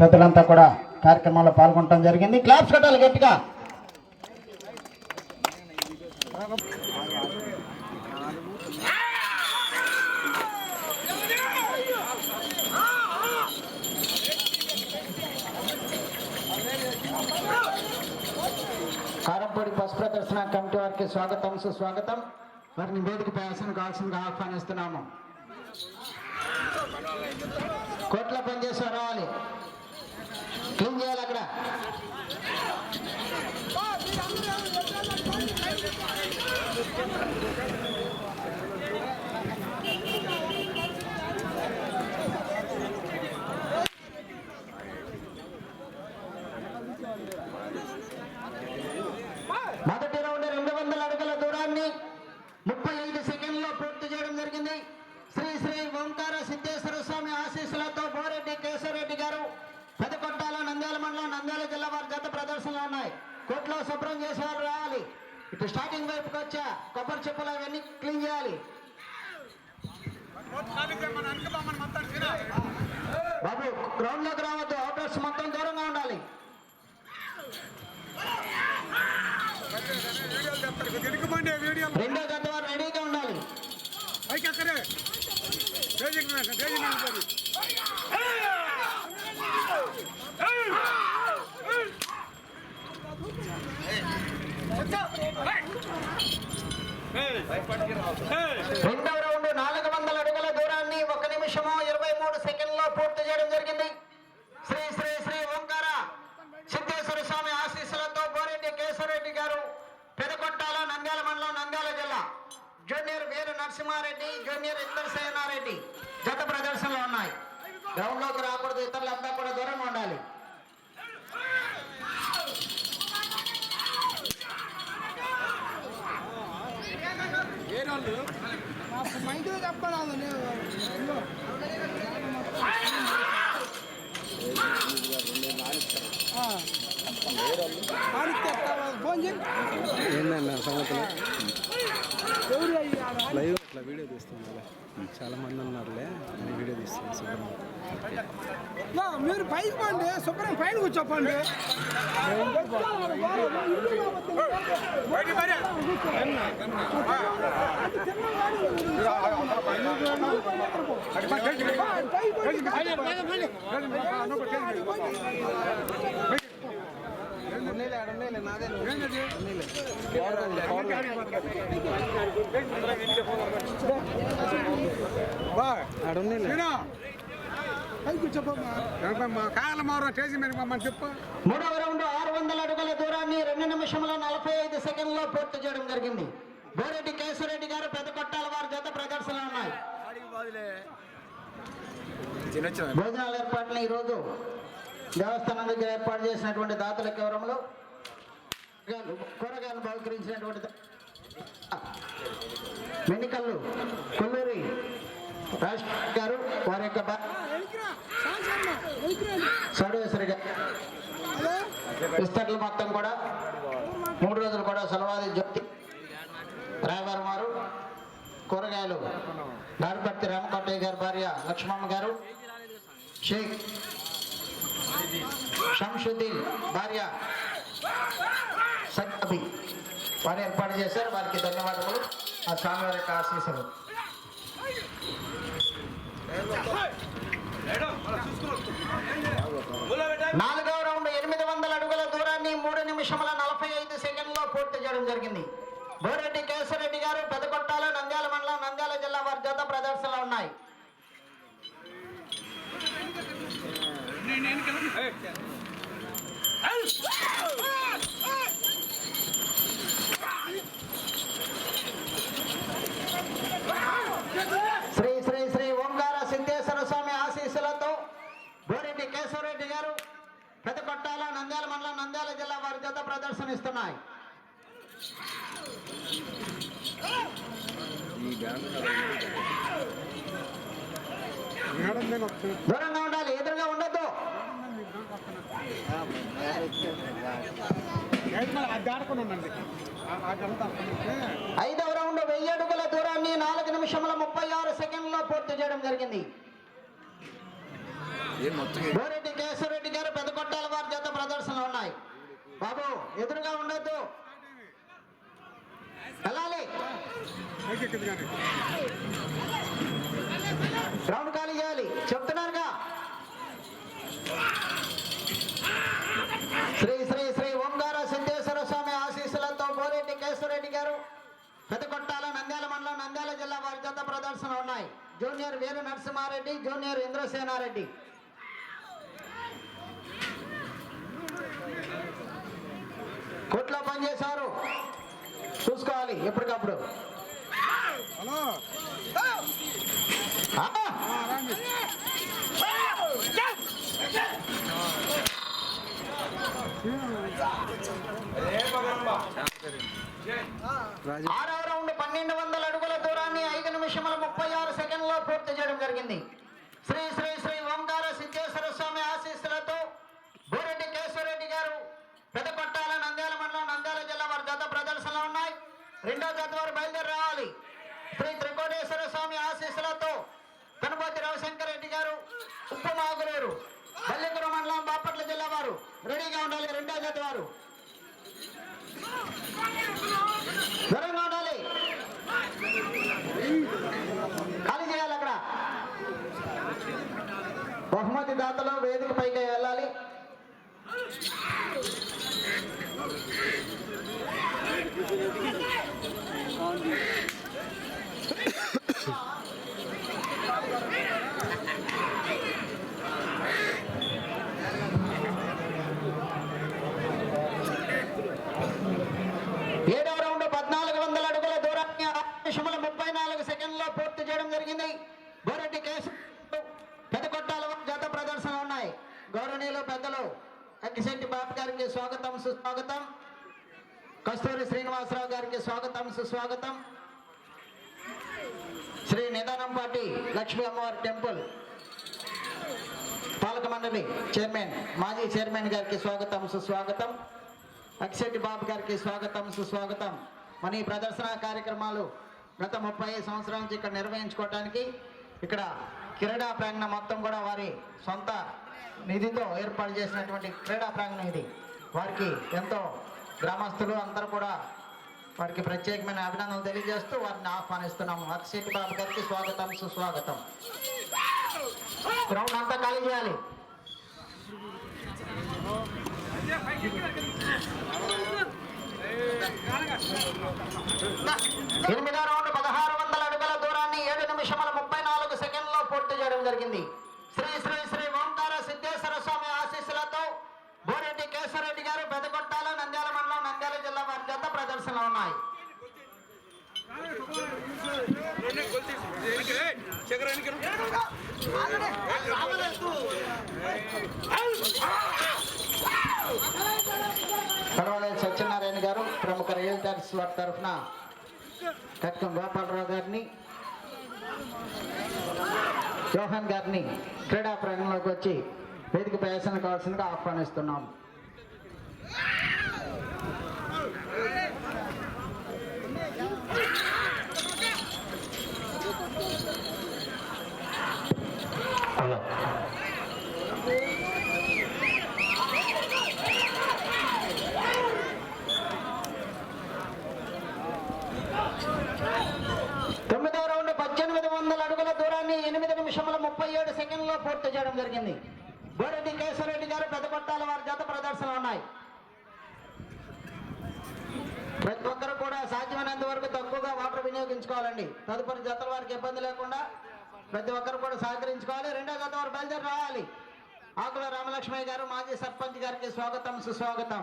పెద్దలంతా కూడా కార్యక్రమంలో పాల్గొనడం జరిగింది. క్లాప్స్ కట్టాలి గట్టిగా. కారంపూడి బస్ ప్రదర్శన కమిటీ వారికి స్వాగతం సుస్వాగతం. వారిని వేదికపై ప్రయాసం కావాల్సిందిగా ఆహ్వానిస్తున్నాము. కోట్ల పనిచేసి రావాలి క్లీన్ చేయాలి అక్కడ గ్రౌండ్ రావద్దు. అవుటర్స్ మొత్తం దూరంగా ఉండాలి. రెండో గత వారు రెడీగా ఉండాలి. రెండవ రౌండ్ నాలుగు వందల అడుగుల దూరాన్ని ఒక నిమిషము ఇరవై మూడు సెకండ్లో పూర్తి చేయడం జరిగింది శ్రీ శ్రీ శ్రీ ఓంకార సిద్ధేశ్వర స్వామి ఆశీస్సులతో బోరెడ్డి కేశవరెడ్డి గారు పెదకొట్టాల నంద్యాల జిల్లా. జూనియర్ వేరు నరసింహారెడ్డి జూనియర్ ఇంద్రసేనారెడ్డి జత ప్రదర్శనలు ఉన్నాయి. గ్రౌండ్లోకి రాకూడదు ఇతరులంతా కూడా దూరంగా ఉండాలి. ఏందన్న సంగతులు లైవ్ అట్లా వీడియో తీస్తున్నాలే చాలా మంది ఉన్నారులే నేను వీడియో తీస్తాను శుభ్రంగా నా, మీరు పైకి పండి శుభ్రం పైన కూర్చోపండి బయటికి మరి. మమ్మల్ని చెప్పు మూడవ రౌండ్ ఆరు వందల అడుగుల దూరాన్ని రెండు నిమిషముల నలభై ఐదు సెకండ్లో పూర్తి చేయడం జరిగింది బోరెడ్డి కేశవరెడ్డి గారు పెద్ద కొట్టాల వారి జత ప్రదర్శనలు ఉన్నాయి భోజనాల ఏర్పాట్లు ఈ రోజు దేవస్థానం దగ్గర ఏర్పాటు చేసినటువంటి దాతల కేవరంలో కూరగాయలు బహుకరించినటువంటి మెన్నికల్లు కొల్లూరి రాజ్ గారు వారి యొక్క బా- సర్వేశ్వరి గారు అదే మొత్తం కూడా మూడు రోజులు కూడా సలవాది జప్తి రాయవారం వారు. కూరగాయలు నారుపర్తి రామకోటయ్య గారి భార్య లక్ష్మమ్మ గారు. షేక్ షంషుద్దీన్ భార్య సక్కబి వారు ఏర్పాటు చేశారు. వారికి ధన్యవాదములు. ఆ స్వామివారి యొక్క ఆశీస్సులు. నాలుగవ రౌండ్ ఎనిమిది వందల అడుగుల దూరాన్ని మూడు నిమిషముల నలభై ఐదు సెకండ్లో పూర్తి చేయడం జరిగింది. బోరెడ్డి కేశరెడ్డి గారు పెదకొట్టాల నంద్యాల మండలం నంద్యాల జిల్లా వారి జత ప్రదర్శనలు ఉన్నాయి. శ్రీ శ్రీ శ్రీ ఓంకార సిద్ధేశ్వర స్వామి ఆశీస్సులతో బోరెడ్డి కేశవరెడ్డి గారు పెదకొట్టాల నంద్యాల మండలం నంద్యాల జిల్లా వారి జత ప్రదర్శనిస్తున్నాయి. మేడం నేను ఒక దూరంగా ఉండాలి ఎదురుగా ఉండొద్దు గైడ్ మళ్ళీ అది ఆడుకుని ఉండండి ఆ- అది అంతా అక్కడికి. ఐదవ రౌండ్ వెయ్యి అడుగుల దూరాన్ని నాలుగు నిమిషముల ముప్పై ఆరు సెకండ్లో పూర్తి చేయడం జరిగింది. బోరెడ్డి కేశవరెడ్డి కొట్టాల వారి జత ప్రదర్శనలు ఉన్నాయి. బాబు ఎదురుగా ఉండొద్దు. వెళ్ళాలి. గ్రౌండ్ ఖాళీ చేయాలి. చెప్తున్నారుగా ప్రదర్శన ఉన్నాయి. Junior Veera Narasimha Reddy junior Indrasena Reddy. కోట్లో పనిచేశారు చూసుకోవాలి ఎప్పటికప్పుడు. హలో ఆ! పన్నెండు వందల అడుగుల దూరాన్ని ఐదు నిమిషముల ముప్పై ఆరు సెకండ్లో పూర్తి చేయడం జరిగింది. శ్రీ శ్రీ శ్రీ ఓంకార సిద్ధేశ్వర స్వామి ఆశీస్సులతో బూరెడ్డి కేశవరెడ్డి గారు పెదకొట్టాల నంద్యాల మండలం నంద్యాల జిల్లా వారి గత ప్రదర్శనలో ఉన్నాయి. రెండో గత వారు బయలుదేరి రావాలి. శ్రీ త్రికోటేశ్వర స్వామి ఆశీస్సులతో కనుపతి రవిశంకర్ రెడ్డి గారు ఉప్పు మాగులేరు బల్లిపురం మండలం బాపట్ల జిల్లా వారు రెడీగా ఉండాలి. రెండో గత వారు దూరంగా ఉండాలి ఖాళీ చేయాలి అక్కడ బహుమతి దాతలు వేదిక పైకి వెళ్ళాలి ఏడవ రౌండ్ పద్నాలుగు వందల అడుగుల దూరాన్ని ఆరు నిమిషముల ముప్పై నాలుగు సెకండ్లో పూర్తి చేయడం జరిగింది గోరెడ్డి కేసు పెదకొట్టాల జత ప్రదర్శన ఉన్నాయి గౌరవనీయులు పెద్దలు అక్కిశెట్టి బాబు గారికి స్వాగతం సుస్వాగతం. కస్తూరి శ్రీనివాసరావు గారికి స్వాగతం సుస్వాగతం. శ్రీ నిదానంపాటి లక్ష్మీ అమ్మవారి టెంపుల్. పాలక మండలి చైర్మన్ మాజీ చైర్మన్ గారికి స్వాగతం సుస్వాగతం. అక్షటి బాబు గారికి స్వాగతం సుస్వాగతం. మన ఈ ప్రదర్శన కార్యక్రమాలు గత ముప్పై సంవత్సరాల నుంచి ఇక్కడ నిర్వహించుకోవడానికి ఇక్కడ క్రీడా ప్రాంగణం మొత్తం కూడా వారి సొంత నిధితో ఏర్పాటు చేసినటువంటి క్రీడా ప్రాంగణం ఇది. వారికి ఎంతో గ్రామస్తులు అందరూ కూడా వారికి ప్రత్యేకమైన అభినందనలు తెలియజేస్తూ వారిని ఆహ్వానిస్తున్నాము. అక్షెట్టి బాబు గారికి స్వాగతం సుస్వాగతం. గ్రౌండ్ అంతా ఖాళీ చేయాలి. ఎనిమిదో రౌండ్ పదహారు వందల అడుగుల దూరాన్ని ఏడు నిమిషముల ముప్పై నాలుగు సెకండ్లో పూర్తి చేయడం జరిగింది శ్రీ శ్రీ శ్రీ ఓంకార సిద్ధేశ్వర స్వామి ఆశీస్సులతో బోరెడ్డి కేశవరెడ్డి గారు పెదకొట్టాల నంద్యాల మండలం నంద్యాల జిల్లా వారి జత ప్రదర్శనలు ఉన్నాయి. పర్వాలేదు సత్యనారాయణ గారు ప్రముఖ రియల్టర్స్ వారి తరఫున కట్కం గోపాలరావు గారిని జోహన్ గారిని క్రీడా ప్రాంగంలోకి వచ్చి వేదిక ప్రయాసన కావాల్సిందిగా ఆహ్వానిస్తున్నాం హలో తొమ్మిదవ రౌండ్ పద్దెనిమిది వందల అడుగుల దూరాన్ని ఎనిమిది నిమిషముల ముప్పై ఏడు సెకండ్లో పూర్తి చేయడం జరిగింది. బోరెడ్డి కేశవరెడ్డి గారు పెద్ద పట్టాల వారి జత ప్రదర్శనలు ఉన్నాయి. ప్రతి ఒక్కరు కూడా సాధ్యమైనంత వరకు తక్కువగా వాటర్ వినియోగించుకోవాలండి. తదుపరి జతల వారికి ఇబ్బంది లేకుండా ప్రతి ఒక్కరు కూడా సహకరించుకోవాలి. రెండో జత వారు బయలుదేరి రావాలి. ఆకుల రామలక్ష్మయ్య గారు మాజీ సర్పంచ్ గారికి స్వాగతం సుస్వాగతం.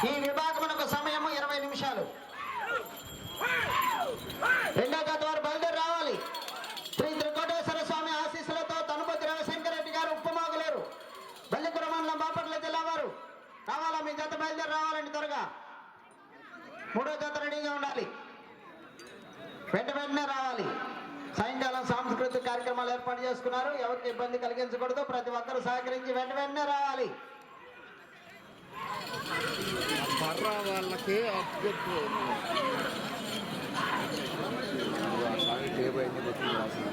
ఈ విభాగమునకు సమయము ఇరవై నిమిషాలు రెండో జత వారు బయలుదేరి రావాలి శ్రీ త్రికోటేశ్వర స్వామి ఆశీస్సులతో తనుపతి రవిశంకర్ రెడ్డి గారు ఉప్పమాగులేరు బల్లికుర మండలం బాపట్ల జిల్లా వారు రావాలా మీ జత బయలుదేరి రావాలండి త్వరగా మూడో జత రెడీగా ఉండాలి వెంట వెంటనే రావాలి సాయంకాలం సాంస్కృతిక కార్యక్రమాలు ఏర్పాటు చేసుకున్నారు ఎవరికి ఇబ్బంది కలిగించకూడదు ప్రతి ఒక్కరు సహకరించి వెంట వెంటనే రావాలి బర్ర వాళ్ళకి అప్డేట్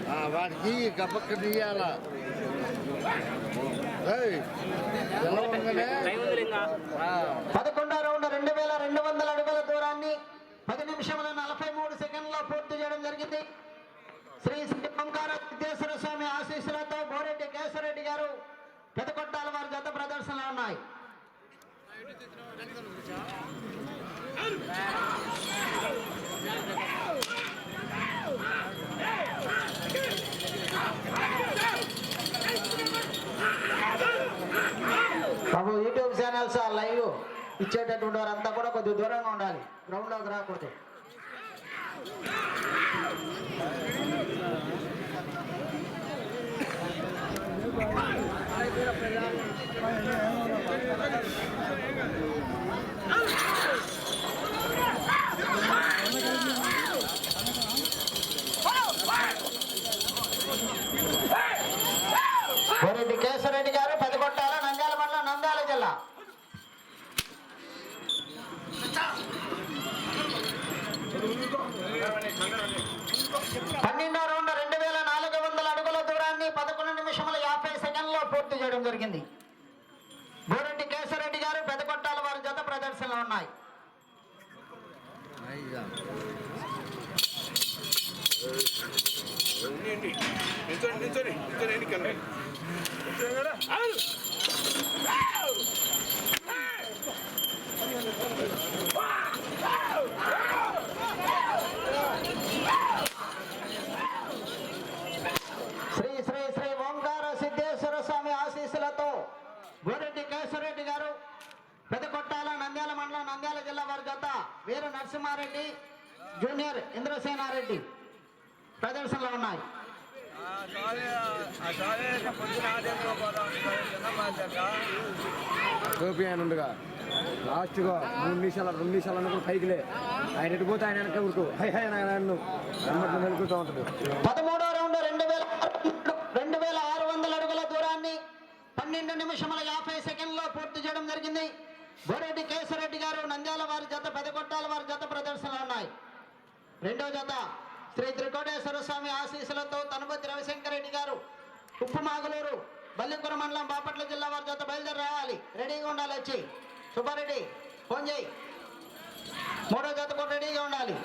ఆ, వాడికి గబక్క తీయాల. పదకొండో రౌండ్ రెండు వేల రెండు వందల అడుగుల దూరాన్ని పది నిమిషముల నలభై మూడు సెకండ్లో పూర్తి చేయడం జరిగింది. శ్రీ శ్రీ ఓంకార విద్యేశ్వర స్వామి ఆశీస్సులతో బోరెడ్డి కేశవరెడ్డి గారు పెదకొట్టాల వారి జత ప్రదర్శనలు ఉన్నాయి. బాబు యూట్యూబ్ ఛానల్స్ ఆ లైవ్ ఇచ్చేటటువంటి వారంతా కూడా కొద్దిగా దూరంగా ఉండాలి. గ్రౌండ్లోకి రాకూడదు. కోరెడ్డి కేశవరెడ్డి గారు పెదకొట్టాల నంద్యాల మండలం నంద్యాల జిల్లా. పన్నెండో రౌండ్ రెండు వేల నాలుగు వందల అడుగుల దూరాన్ని పదకొండు నిమిషముల యాభై సెకండ్లో పూర్తి చేయడం జరిగింది బోరెడ్డి కేశవరెడ్డి గారు పెదకొట్టాల వారి ప్రదర్శనలో ఉన్నాయి. శ్రీ శ్రీ శ్రీ ఓంకార సిద్ధేశ్వర స్వామి ఆశీస్సులతో గోరెడ్డి కేశవరెడ్డి గారు పెదకొట్టాల నంద్యాల మండలం నంద్యాల జిల్లా వారి జత వీర నరసింహారెడ్డి జూనియర్ ఇంద్రసేనారెడ్డి ప్రదర్శనలో ఉన్నాయి. గోపి ఆయన ఉండగా లాస్ట్గా మూడు నిమిషాలు రెండు నిమిషాలు అనుకుని పైకిలే. ఆయన ఎటుపోతే ఆయన వెనక ఊరుకో. హై హై ఆయన నన్ను. వెనుకుంటూ ఉంటాడు. పదమూడో రౌండ్ రెండు వేల రెండు వేల ఆరు వందల అడుగుల దూరాన్ని పన్నెండు నిమిషముల యాభై సెకండ్లో పూర్తి చేయడం జరిగింది. బోరెడ్డి కేశరెడ్డి గారు నంద్యాల వారి జత పెదగొట్టాల వారి జత ప్రదర్శనలు ఉన్నాయి. రెండో జత శ్రీ త్రికోటేశ్వర స్వామి ఆశీస్సులతో తనుపతి రవిశంకర్ రెడ్డి గారు ఉప్పుమాగులూరు బల్లిపుర మండలం బాపట్ల జిల్లా వారి జత బయలుదేరి రావాలి. రెడీగా ఉండాలి వచ్చి. సుబ్బారెడ్డి ఫోన్ చేయి. మూడో జత కూడా రెడీగా ఉండాలి.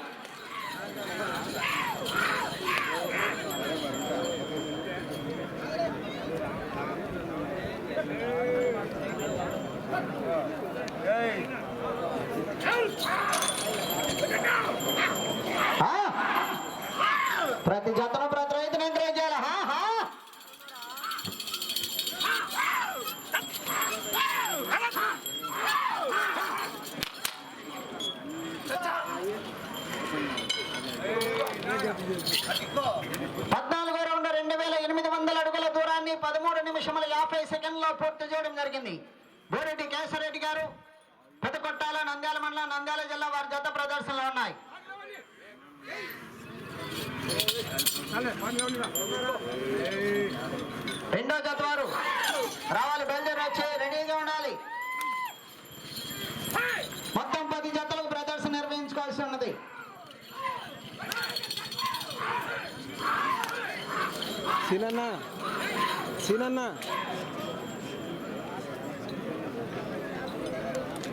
ప్రతి జతను ప్రతి రైతును ఎంకరేజ్ చేయాలి. పద్నాలుగో రౌండ్ రెండు వేల ఎనిమిది వందల అడుగుల దూరాన్ని పదమూడు నిమిషముల యాభై సెకండ్లో పూర్తి చేయడం జరిగింది. బోరెడ్డి కేశవరెడ్డి గారు పెద్దకొట్టాల నంద్యాల మండలం నంద్యాల జిల్లా వారి జత ప్రదర్శనలు ఉన్నాయి. రెండో జత వారు రావాలి బయలుదేరి వచ్చి రెడీగా ఉండాలి. మొత్తం పది జతలకు ప్రదర్శన నిర్వహించుకోవాల్సి ఉన్నది. సీనన్న సీనన్న.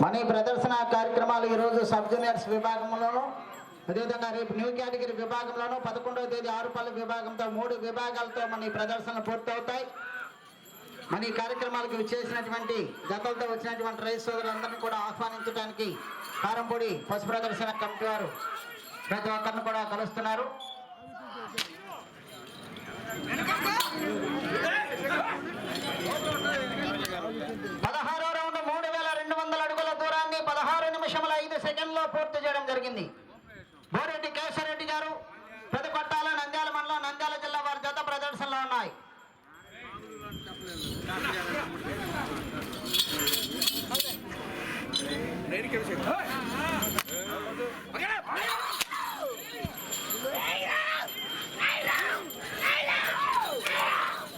మన ఈ ప్రదర్శన కార్యక్రమాలు ఈరోజు సబ్ జూనియర్స్ విభాగంలోను అదేవిధంగా రేపు న్యూ కేటగిరీ విభాగంలోను పదకొండవ తేదీ ఆరుపల్లి విభాగంతో మూడు విభాగాలతో మన ఈ ప్రదర్శనలు పూర్తవుతాయి. మన ఈ కార్యక్రమాలకు చేసినటువంటి జతలతో వచ్చినటువంటి రైతు సోదరులందరినీ కూడా ఆహ్వానించడానికి కారంపూడి పశు ప్రదర్శన కమిటీ వారు ప్రతి ఒక్కరిని కూడా కలుస్తున్నారు పదహారో రౌండ్ మూడు వేల రెండు వందల అడుగుల దూరాన్ని పదహారు నిమిషముల ఐదు సెకండ్లో పూర్తి చేయడం జరిగింది. బోరెడ్డి కేశవరెడ్డి గారు పెదకొట్టాల నంద్యాల మండలం నంద్యాల జిల్లా వారి జత ప్రదర్శనలో ఉన్నాయి.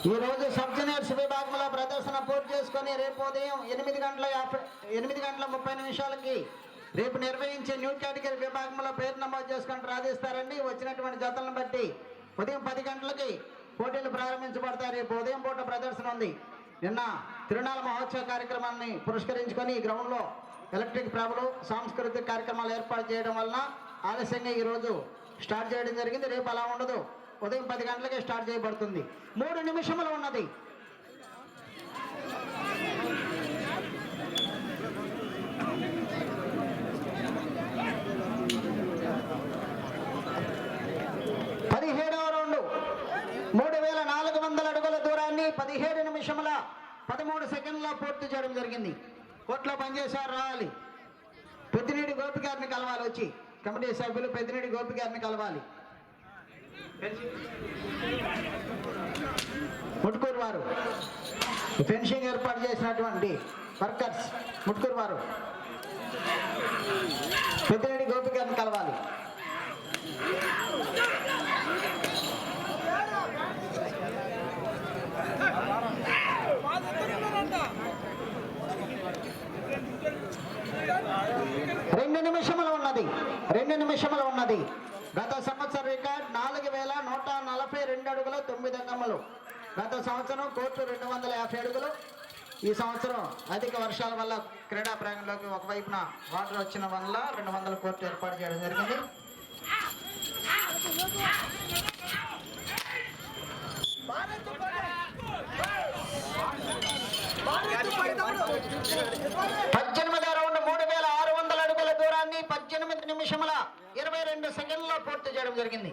ఈ రోజు సబ్ జూనియర్స్ విభాగంలో ప్రదర్శన పూర్తి చేసుకొని రేపు ఉదయం ఎనిమిది గంటల యాభై ఎనిమిది గంటల ముప్పై నిమిషాలకి రేపు నిర్వహించే న్యూ కేటగిరీ విభాగంలో పేరు నమోదు చేసుకొని రాజేస్తారండి. వచ్చినటువంటి జతలను బట్టి ఉదయం పది గంటలకి పోటీలు ప్రారంభించబడతాయి. రేపు ఉదయం పూట ప్రదర్శన ఉంది. నిన్న తిరునాళ్ళ మహోత్సవ కార్యక్రమాన్ని పురస్కరించుకొని ఈ గ్రౌండ్లో ఎలక్ట్రిక్ ప్రభలు సాంస్కృతిక కార్యక్రమాలు ఏర్పాటు చేయడం వలన ఆలస్యంగా ఈరోజు స్టార్ట్ చేయడం జరిగింది. రేపు అలా ఉండదు. ఉదయం పది గంటలకే స్టార్ట్ చేయబడుతుంది. మూడు నిమిషములు ఉన్నది పదిహేడవ రౌండ్ మూడు వేల నాలుగు వందల అడుగుల దూరాన్ని పదిహేడు నిమిషముల పదమూడు సెకండ్లో పూర్తి చేయడం జరిగింది. కోర్టులో పనిచేసేవారు రావాలి. పెద్దినేడి గోపి గారిని కలవాలి వచ్చి. కమిటీ సభ్యులు పెద్దినేడి గోపి గారిని కలవాలి. ముట్కూరు వారు. ఫెన్సింగ్ ఏర్పాటు చేసినటువంటి వర్కర్స్ ముట్కూరు వారు. పెద్దిరెడ్డి గోపి గారిని కలవాలి రెండు నిమిషములు ఉన్నది రెండు నిమిషములు ఉన్నది గత సంవత్సరం రికార్డ్ నాలుగు వేల నూట నలభై రెండు అడుగులు తొమ్మిది అంగములు గత సంవత్సరం కోర్టు రెండు వందల యాభై అడుగులు ఈ సంవత్సరం అధిక వర్షాల వల్ల క్రీడా ప్రాంగంలోకి ఒకవైపున వాటర్ వచ్చిన వల్ల రెండు వందల కోర్టు ఏర్పాటు చేయడం జరిగింది. పద్దెనిమిది రౌండ్ మూడు వేల ఆరు వందల అడుగుల దూరాన్ని పద్దెనిమిది నిమిషముల ఇరవై రెండు సెకండ్లో పూర్తి చేయడం జరిగింది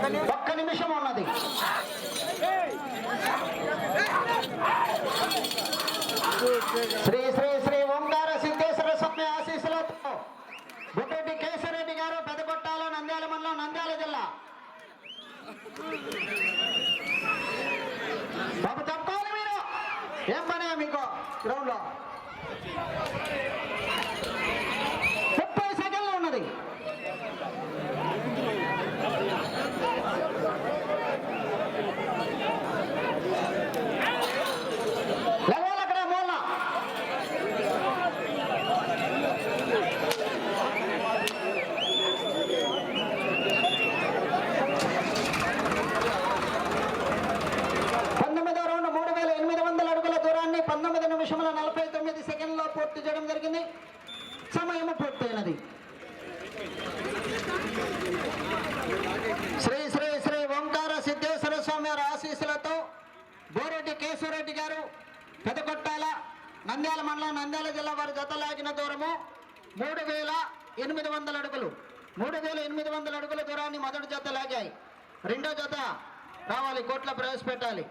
ఉన్నది శ్రీ శ్రీ శ్రీ ఓంకార సిద్ధేశ్వర స్వామి ఆశీస్సులతో బుడ్డెడ్డి కేశవరెడ్డి గారు పెదకొట్టాల నంద్యాల మండలం నంద్యాల జిల్లా బాబు తప్పుకోవాలి మీరు ఏం పనే మీకు గ్రౌండ్లో ముప్పై సెకండ్లు ఉన్నది లెవెల్ అక్కడ మూల గారు పెదకొట్టాల నంద్యాల మండలం నంద్యాల జిల్లా వారి జత లాగిన దూరము మూడు వేల ఎనిమిది వందల అడుగులు మూడు వేల ఎనిమిది వందల అడుగుల దూరాన్ని మొదటి జత లాగాయి రెండో జత రావాలి కోట్ల ప్రవేశపెట్టాలి.